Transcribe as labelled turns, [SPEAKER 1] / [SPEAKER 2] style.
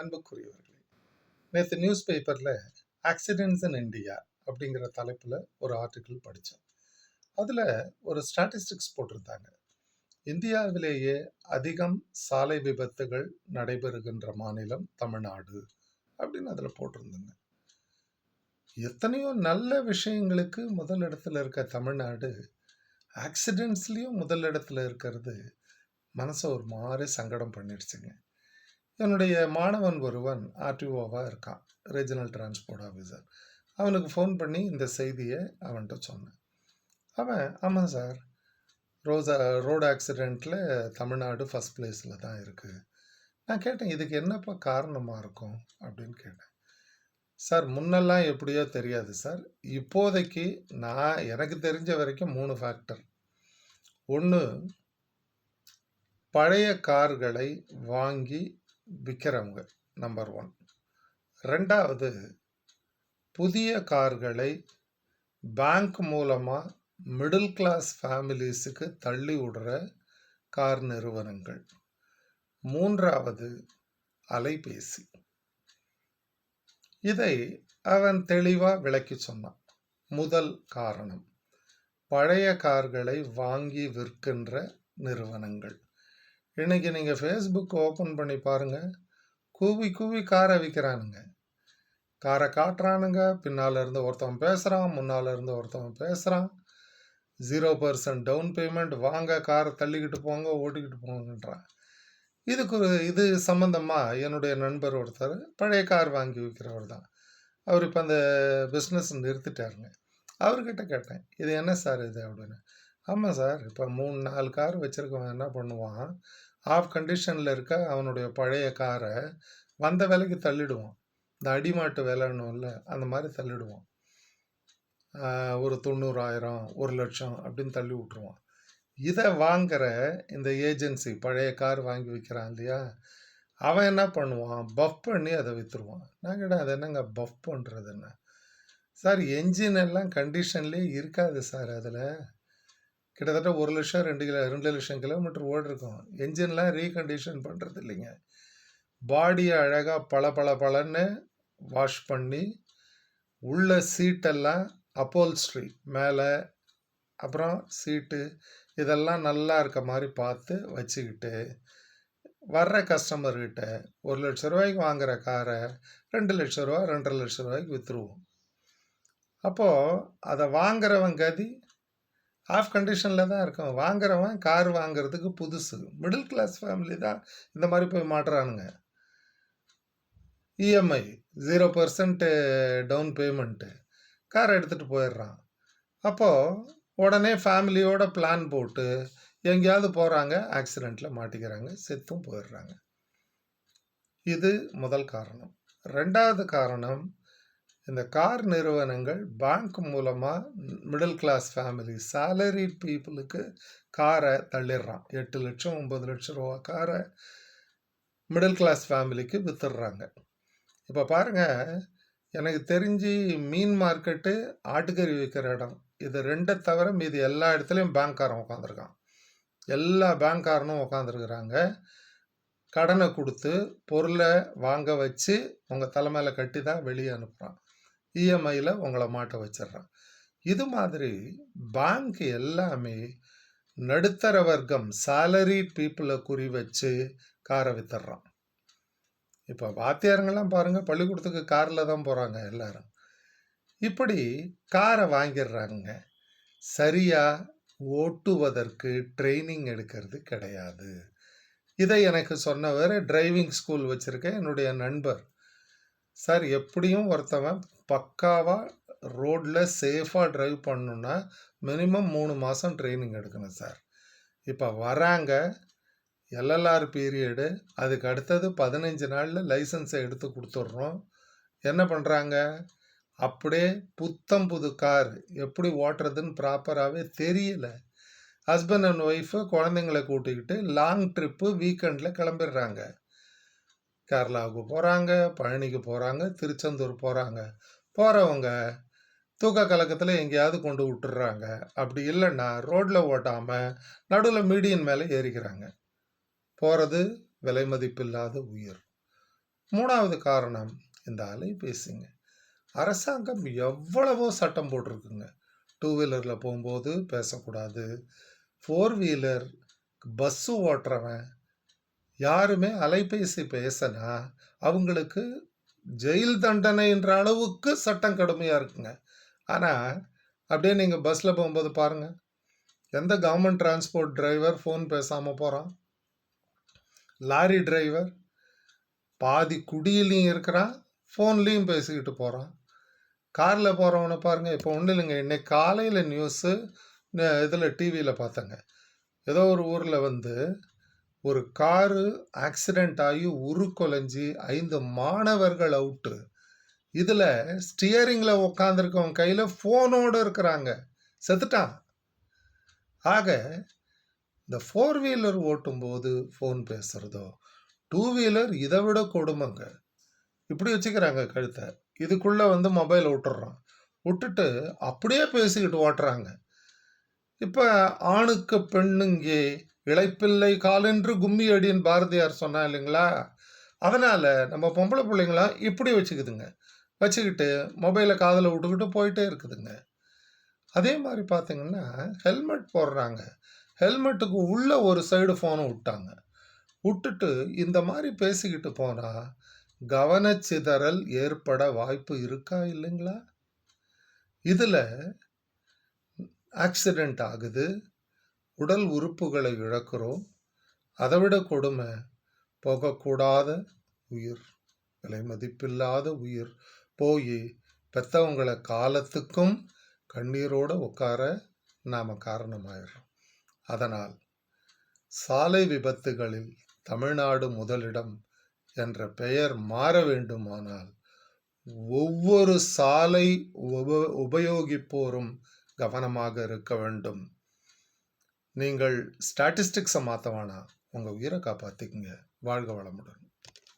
[SPEAKER 1] அன்புக்குரியவர்களே நேற்று நியூஸ் பேப்பரில் ஆக்சிடென்ட்ஸ் இன் இந்தியா அப்படிங்கிற தலைப்பில் ஒரு ஆர்டிக்கிள் படித்தேன் அதில் ஒரு ஸ்டாட்டிஸ்டிக்ஸ் போட்டிருந்தாங்க. இந்தியாவிலேயே அதிகம் சாலை விபத்துகள் நடைபெறுகின்ற மாநிலம் தமிழ்நாடு அப்படின்னு அதில் போட்டிருந்தாங்க. எத்தனையோ நல்ல விஷயங்களுக்கு முதல் இடத்துல இருக்க தமிழ்நாடு ஆக்சிடென்ட்ஸ்லேயும் முதல் இடத்துல இருக்கிறது மனசை ஒரு மாதிரி சங்கடம் பண்ணிடுச்சுங்க என்னுடைய மாணவன் ஒருவன் ஆர்டிஓவாக இருக்கான் ரீஜனல் டிரான்ஸ்போர்ட் ஆஃபீஸர் அவனுக்கு ஃபோன் பண்ணி இந்த செய்தியை அவன்கிட்ட சொன்னேன். அவன் ஆமாம் சார் ரோஸா ரோடு ஆக்சிடெண்ட்டில் தமிழ்நாடு ஃபஸ்ட் பிளேஸில் தான் இருக்குது நான் கேட்டேன் இதுக்கு என்னப்பா காரணமாக இருக்கும்? அப்படின்னு கேட்டேன். சார் முன்னெல்லாம் எப்படியோ தெரியாது சார். இப்போதைக்கு நான் எனக்கு தெரிஞ்ச வரைக்கும் மூணு ஃபேக்டர் ஒன்று பழைய கார்களை வாங்கி விற்கிறவங்க நம்பர் ஒன் ரெண்டாவது புதிய கார்களை பேங்க் மூலமாக மிடில் கிளாஸ் ஃபேமிலிஸுக்கு தள்ளி விடுற கார் நிறுவனங்கள். மூன்றாவது அலைபேசி. இதை அவன் தெளிவாக விளக்கி சொன்னான். முதல் காரணம் பழைய கார்களை வாங்கி விற்கின்ற நிறுவனங்கள். இன்றைக்கி நீங்கள் ஃபேஸ்புக் ஓப்பன் பண்ணி பாருங்கள் கூவி கூவி காரை விற்கிறானுங்க காரை காட்டுறானுங்க. பின்னால் இருந்து ஒருத்தவன் பேசுகிறான் முன்னால் இருந்து ஒருத்தவன் பேசுகிறான் ஜீரோ பர்சன்ட் டவுன் பேமெண்ட் வாங்க காரை தள்ளிக்கிட்டு போங்க ஓட்டிக்கிட்டு போங்கன்றான். இதுக்கு ஒரு இது சம்மந்தமாக என்னுடைய நண்பர் ஒருத்தர் பழைய கார் வாங்கி விற்கிறவர் தான். அவர் இப்போ அந்த பிஸ்னஸ் நிறுத்திட்டாருங்க. அவர்கிட்ட கேட்டேன் இது என்ன சார் இது? அப்படின்னு. ஆமாம் சார் இப்போ மூணு நாலு கார் வச்சுருக்கவன் என்ன பண்ணுவான்? ஆஃப் கண்டிஷனில் இருக்க அவனுடைய பழைய காரை வந்த விலைக்கு தள்ளிடுவான். இந்த அடிமாட்டு விலைன்னும்ல அந்த மாதிரி தள்ளிடுவான். ஒரு தொண்ணூறாயிரம் ஒரு லட்சம் அப்படின்னு தள்ளி விட்ருவான் இதை வாங்குற இந்த ஏஜென்சி பழைய கார் வாங்கி விற்கிறான் இல்லையா? அவன் என்ன பண்ணுவான்? பஃப் பண்ணி அதை விற்றுருவான் நான் கேட்டேன் அது என்னங்க பஃப் பண்ணுறது என்ன சார் என்ஜின் எல்லாம் கண்டிஷன்லேயே இருக்காது சார் அதில். கிட்டத்தட்ட ஒரு லட்சம் ரெண்டு கிலோ ரெண்டு லட்சம் கிலோமீட்டர் ஓடிருக்கும் என்ஜின்லாம் ரீகண்டிஷன் பண்ணுறது இல்லைங்க. பாடியை அழகாக பல பல பலன்னு வாஷ் பண்ணி உள்ள சீட்டெல்லாம் அப்போல்ஸ்ட்ரி மேலே அப்புறம் சீட்டு இதெல்லாம் நல்லா இருக்க மாதிரி பார்த்து வச்சுக்கிட்டு வர்ற கஸ்டமர்கிட்ட ஒரு லட்ச ரூபாய்க்கு வாங்குகிற காரை ரெண்டு லட்ச ரூபா ரெண்டரை லட்ச ரூபாய்க்கு விற்றுருவோம் அப்போது அதை வாங்குறவன் கதி ஆஃப் கண்டிஷனில் தான் இருக்கும் வாங்குறவன் கார் வாங்குறதுக்கு புதுசு. மிடில் கிளாஸ் ஃபேமிலி தான் இந்த மாதிரி போய் மாட்டுறானுங்க. EMI zero percent down payment car எடுத்துகிட்டு போயிடுறான். அப்போது உடனே ஃபேமிலியோட பிளான் போட்டு எங்கேயாவது போகிறாங்க ஆக்சிடெண்ட்டில் மாட்டிக்கிறாங்க செத்தும் போயிடுறாங்க. இது முதல் காரணம். ரெண்டாவது காரணம் இந்த கார் நிறுவனங்கள் பேங்க் மூலமாக மிடில் கிளாஸ் ஃபேமிலி சேலரி பீப்புளுக்கு காரை தள்ளிடுறான். எட்டு லட்சம் ஒம்பது லட்சம் ரூபா காரை மிடில் கிளாஸ் ஃபேமிலிக்கு வித்துடுறாங்க. இப்போ பாருங்கள் எனக்கு தெரிஞ்சு மீன் மார்க்கெட்டு ஆட்டுக்கறி விற்கிற இடம். இது ரெண்டை தவிர மீதி எல்லா இடத்துலையும் பேங்க்காரன் உட்காந்துருக்கான் எல்லா பேங்க்காரனும் உட்காந்துருக்குறாங்க கடனை கொடுத்து பொருளை வாங்க வச்சு உங்கள் தலைமையில் கட்டி தான் வெளியே அனுப்புகிறான் இஎம்ஐயில் உங்களை மாட்ட வச்சிடுறான் இது மாதிரி பேங்க் எல்லாமே நடுத்தர வர்க்கம் சேலரி பீப்புளை குறி வச்சு காரை வித்துடுறான் இப்போ வாத்தியாருங்கெல்லாம் பாருங்கள் பள்ளிக்கூடத்துக்கு காரில் தான் போகிறாங்க எல்லாரும். இப்படி காரை வாங்கிடுறாங்க சரியாக ஓட்டுவதற்கு ட்ரைனிங் எடுக்கிறது கிடையாது. இதை எனக்கு சொன்னவர் டிரைவிங் ஸ்கூல் வச்சுருக்க என்னுடைய நண்பர். சார் எப்படியும் ஒருத்தவன் பக்காவாக ரோட்டில் சேஃபாக ட்ரைவ் பண்ணணுன்னா மினிமம் மூணு மாதம் ட்ரைனிங் எடுக்கணும் சார். இப்போ வராங்க எல்எல்ஆர் பீரியடு அதுக்கு அடுத்தது பதினஞ்சு நாளில் லைசன்ஸை எடுத்து கொடுத்துட்றோம். என்ன பண்ணுறாங்க அப்படியே புத்தம் புது கார் எப்படி ஓட்டுறதுன்னு ப்ராப்பராகவே தெரியல. ஹஸ்பண்ட் அண்ட் ஒய்ஃபு குழந்தைங்களை கூட்டிக்கிட்டு லாங் ட்ரிப்பு வீக்கெண்டில் கிளம்பிடுறாங்க. கேரளாவுக்கு போகிறாங்க பழனிக்கு போகிறாங்க திருச்செந்தூர் போகிறாங்க போகிறவங்க தூக்க கலக்கத்தில் எங்கேயாவது கொண்டு விட்டுறாங்க அப்படி இல்லைன்னா ரோட்டில் ஓட்டாமல் நடுவில் மீடியன் மேலே ஏறிக்கிறாங்க போகிறது விலை மதிப்பில்லாத உயிர் மூணாவது காரணம் இந்த அலைபேசிங்க. அரசாங்கம் எவ்வளவோ சட்டம் போட்டிருக்குங்க. டூ வீலரில் போகும்போது பேசக்கூடாது. ஃபோர் வீலர், பஸ்ஸு ஓட்டுறவன் யாருமே அலைபேசி பேசினா, அவங்களுக்கு ஜெயில் தண்டனைன்ற அளவுக்கு சட்டம் கடுமையாக இருக்குங்க. ஆனால் அப்படியே நீங்கள் பஸ்ஸில் போகும்போது பாருங்கள் எந்த கவர்மெண்ட் டிரான்ஸ்போர்ட் டிரைவர் ஃபோன் பேசாமல் போகிறான் லாரி டிரைவர் பாதி குடியிலையும் இருக்கிறான், ஃபோன்லேயும் பேசிக்கிட்டு போகிறான் காரில் போகிறவனை பாருங்கள் இப்போ ஒன்றும் இல்லைங்க. இன்னைக்கு காலையில் நியூஸு இதில் டிவியில் பார்த்தேங்க. ஏதோ ஒரு ஊரில் வந்து ஒரு காரு ஆக்சிடெண்ட் ஆகி உருக்குலைஞ்சு 5 மாணவர்கள் அவுட்டு. இதில் ஸ்டியரிங்கில் உட்காந்துருக்கவங்க கையில் ஃபோனோடு இருக்கிறாங்க. செத்துட்டான். ஆக, இந்த ஃபோர் வீலர் ஓட்டும்போது ஃபோன் பேசுகிறதோ டூ வீலர் இதை விட கொடுமைங்க. இப்படி வச்சுக்கிறாங்க கழுத்தை இதுக்குள்ளே வந்து மொபைல் விட்டுடுறான் விட்டுட்டு அப்படியே பேசிக்கிட்டு ஓட்டுறாங்க. இப்போ "ஆணுக்கு பெண்ணுங்கே இளைப்பிள்ளை காலென்று கும்மி அடின்னு" பாரதியார் சொன்னா இல்லைங்களா? அதனால் நம்ம பொம்பளை பிள்ளைங்களாம் இப்படி வச்சுக்குதுங்க. வச்சுக்கிட்டு மொபைலை காதில் விட்டுக்கிட்டு போயிட்டே இருக்குதுங்க. அதே மாதிரி பார்த்தீங்கன்னா, ஹெல்மெட் போடுறாங்க. ஹெல்மெட்டுக்கு உள்ள ஒரு சைடு ஃபோனை விட்டாங்க. விட்டுட்டு இந்த மாதிரி பேசிக்கிட்டு போனால் கவனச்சிதறல் ஏற்பட வாய்ப்பு இருக்கா? இல்லைங்களா? இதில் ஆக்சிடெண்ட் ஆகுது. உடல் உறுப்புகளை இழக்கிறோம். அதைவிட கொடுமை, போகக்கூடாத உயிர், விலை மதிப்பில்லாத உயிர் போய் பெத்தவங்கள காலத்துக்கும் கண்ணீரோடு உட்கார நாம் காரணமாயிடுறோம் அதனால், சாலை விபத்துகளில் தமிழ்நாடு முதலிடம் என்ற பெயர் மாற வேண்டுமானால், ஒவ்வொரு சாலை உப உபயோகிப்போரும் கவனமாக இருக்க வேண்டும். நீங்கள் ஸ்டாட்டிஸ்டிக்ஸை மாற்றவானா வேணாம். உயிரை உயிர காப்பாத்திக்கங்க. வாழ்க வளமுடன்.